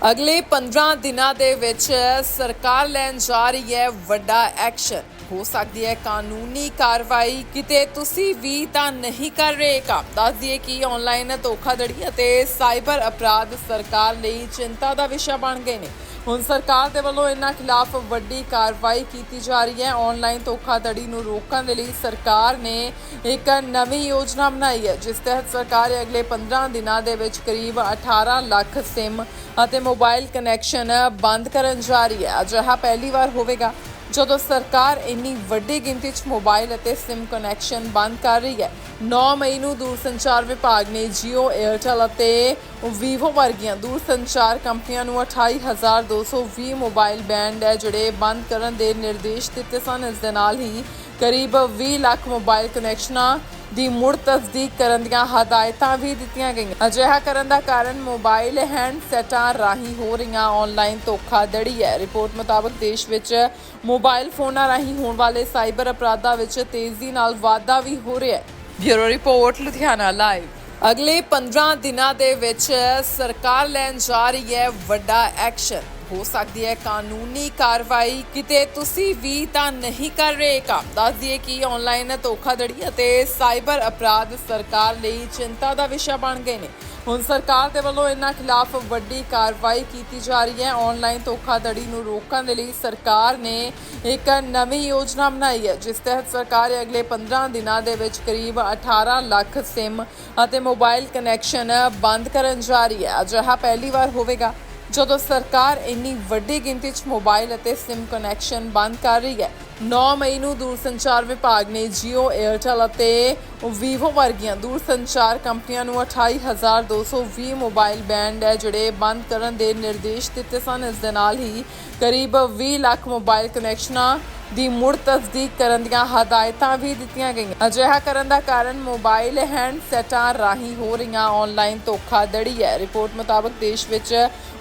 ਅਗਲੇ 15 ਦਿਨਾਂ ਦੇ ਵਿੱਚ ਸਰਕਾਰ ਲੈਣ ਜਾ ਰਹੀ ਹੈ ਵੱਡਾ ਐਕਸ਼ਨ। ਹੋ ਸਕਦੀ ਹੈ ਕਾਨੂੰਨੀ ਕਾਰਵਾਈ ਕਿਤੇ ਤੁਸੀਂ ਵੀ ਤਾਂ ਨਹੀਂ ਕਰ ਰਹੇ। ਕੰਮ ਦੱਸ ਦਈਏ ਕਿ ਆਨਲਾਈਨ ਧੋਖਾਧੜੀ ਅਤੇ ਸਾਈਬਰ ਅਪਰਾਧ ਸਰਕਾਰ ਲਈ ਚਿੰਤਾ ਦਾ ਵਿਸ਼ਾ ਬਣ ਗਏ ਨੇ। ਹੁਣ ਸਰਕਾਰ ਦੇ ਵੱਲੋਂ ਇਹਨਾਂ ਖਿਲਾਫ ਵੱਡੀ ਕਾਰਵਾਈ ਕੀਤੀ ਜਾ ਰਹੀ ਹੈ। ਆਨਲਾਈਨ ਧੋਖਾਧੜੀ ਨੂੰ ਰੋਕਣ ਦੇ ਲਈ ਸਰਕਾਰ ਨੇ ਇੱਕ ਨਵੀਂ ਯੋਜਨਾ ਬਣਾਈ ਹੈ, ਜਿਸ ਤਹਿਤ ਸਰਕਾਰ ਅਗਲੇ 15 ਦਿਨਾਂ ਦੇ ਵਿੱਚ ਕਰੀਬ 18 ਲੱਖ ਸਿਮ ਅਤੇ ਮੋਬਾਈਲ ਕਨੈਕਸ਼ਨ ਬੰਦ ਕਰਨ ਜਾ ਰਹੀ ਹੈ। ਅਜਿਹਾ ਪਹਿਲੀ ਵਾਰ ਹੋਵੇਗਾ। ਜਦੋਂ ਸਰਕਾਰ ਇੰਨੀ ਵੱਡੀ ਗਿਣਤੀ 'ਚ ਮੋਬਾਈਲ ਅਤੇ ਸਿਮ ਕਨੈਕਸ਼ਨ ਬੰਦ ਕਰ ਰਹੀ ਹੈ 9 ਮਈ ਨੂੰ ਦੂਰਸੰਚਾਰ ਵਿਭਾਗ ਨੇ Jio, Airtel ਅਤੇ Vivo ਵਰਗੀਆਂ ਦੂਰਸੰਚਾਰ ਕੰਪਨੀਆਂ ਨੂੰ 28220 ਮੋਬਾਈਲ ਬੈਂਡ ਹੈ, ਜਿਹੜੇ ਬੰਦ ਕਰਨ ਦੇ ਨਿਰਦੇਸ਼ ਦਿੱਤੇ ਸਨ। ਇਸ ਦੇ ਨਾਲ ਹੀ ਕਰੀਬ 20 ਲੱਖ ਮੋਬਾਈਲ ਕਨੈਕਸ਼ਨਾਂ ਦੀ ਮੁੜ ਤਸਦੀਕ ਕਰਨ ਦੀਆਂ ਹਦਾਇਤਾਂ ਵੀ ਦਿੱਤੀਆਂ ਗਈਆਂ। ਅਜਿਹਾ ਕਰਨ ਦਾ ਕਾਰਨ ਮੋਬਾਈਲ ਹੈਂਡਸੈਟਾਂ ਰਾਹੀਂ ਹੋ ਰਹੀਆਂ ਆਨਲਾਈਨ ਧੋਖਾਧੜੀ ਹੈ। ਰਿਪੋਰਟ ਮੁਤਾਬਕ ਦੇਸ਼ ਵਿੱਚ ਮੋਬਾਈਲ ਫੋਨਾਂ ਰਾਹੀਂ ਹੋਣ ਵਾਲੇ ਸਾਈਬਰ ਅਪਰਾਧਾਂ ਵਿੱਚ ਤੇਜ਼ੀ ਨਾਲ ਵਾਧਾ ਵੀ ਹੋ ਰਿਹਾ ਹੈ। Bureau report Ludhiana live. ਅਗਲੇ 15 ਦਿਨਾਂ ਦੇ ਵਿੱਚ ਸਰਕਾਰ ਲੈਣ ਜਾ ਰਹੀ ਹੈ ਵੱਡਾ ਐਕਸ਼ਨ। ਹੋ ਸਕਦੀ ਹੈ ਕਾਨੂੰਨੀ ਕਾਰਵਾਈ ਕਿਤੇ ਤੁਸੀਂ ਵੀ ਤਾਂ ਨਹੀਂ ਕਰ ਰਹੇ। ਕੰਮ ਦੱਸ ਦਈਏ ਕਿ ਆਨਲਾਈਨ ਧੋਖਾਧੜੀ ਅਤੇ ਸਾਈਬਰ ਅਪਰਾਧ ਸਰਕਾਰ ਲਈ ਚਿੰਤਾ ਦਾ ਵਿਸ਼ਾ ਬਣ ਗਏ ਨੇ। ਹੁਣ ਸਰਕਾਰ ਦੇ ਵੱਲੋਂ ਇਹਨਾਂ ਖਿਲਾਫ ਵੱਡੀ ਕਾਰਵਾਈ ਕੀਤੀ ਜਾ ਰਹੀ ਹੈ। ਆਨਲਾਈਨ ਧੋਖਾਧੜੀ ਨੂੰ ਰੋਕਣ ਦੇ ਲਈ ਸਰਕਾਰ ਨੇ ਇੱਕ ਨਵੀਂ ਯੋਜਨਾ ਬਣਾਈ ਹੈ, ਜਿਸ ਤਹਿਤ ਸਰਕਾਰ ਅਗਲੇ 15 ਦਿਨਾਂ ਦੇ ਵਿੱਚ ਕਰੀਬ 18 ਲੱਖ ਸਿਮ ਅਤੇ ਮੋਬਾਈਲ ਕਨੈਕਸ਼ਨ ਬੰਦ ਕਰਨ ਜਾ ਰਹੀ ਹੈ। ਅਜਿਹਾ ਪਹਿਲੀ ਵਾਰ ਹੋਵੇਗਾ। ਜਦੋਂ ਸਰਕਾਰ ਇੰਨੀ ਵੱਡੀ ਗਿਣਤੀ 'ਚ ਮੋਬਾਈਲ ਅਤੇ ਸਿਮ ਕਨੈਕਸ਼ਨ ਬੰਦ ਕਰ ਰਹੀ ਹੈ 9 ਮਈ ਨੂੰ ਦੂਰਸੰਚਾਰ ਵਿਭਾਗ ਨੇ Jio, Airtel ਅਤੇ Vivo ਵਰਗੀਆਂ ਦੂਰਸੰਚਾਰ ਕੰਪਨੀਆਂ ਨੂੰ 28220 ਮੋਬਾਈਲ ਬੈਂਡ ਹੈ, ਜਿਹੜੇ ਬੰਦ ਕਰਨ ਦੇ ਨਿਰਦੇਸ਼ ਦਿੱਤੇ ਸਨ। ਇਸ ਦੇ ਨਾਲ ਹੀ ਕਰੀਬ 20 ਲੱਖ ਮੋਬਾਈਲ ਕਨੈਕਸ਼ਨਾਂ ਦੀ ਮੁੜ ਤਸਦੀਕ ਕਰਨ ਦੀਆਂ ਹਦਾਇਤਾਂ ਵੀ ਦਿੱਤੀਆਂ ਗਈਆਂ। ਅਜਿਹਾ ਕਰਨ ਦਾ ਕਾਰਨ ਮੋਬਾਈਲ ਹੈਂਡਸੈਟਾਂ ਰਾਹੀਂ ਹੋ ਰਹੀਆਂ ਆਨਲਾਈਨ ਧੋਖਾਧੜੀ ਹੈ। ਰਿਪੋਰਟ ਮੁਤਾਬਕ ਦੇਸ਼ ਵਿੱਚ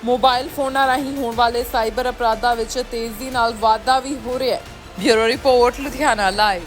ਮੋਬਾਈਲ ਫੋਨਾਂ ਰਾਹੀਂ ਹੋਣ ਵਾਲੇ ਸਾਈਬਰ ਅਪਰਾਧਾਂ ਵਿੱਚ ਤੇਜ਼ੀ ਨਾਲ ਵਾਧਾ ਵੀ ਹੋ ਰਿਹਾ ਹੈ। Bureau report Ludhiana live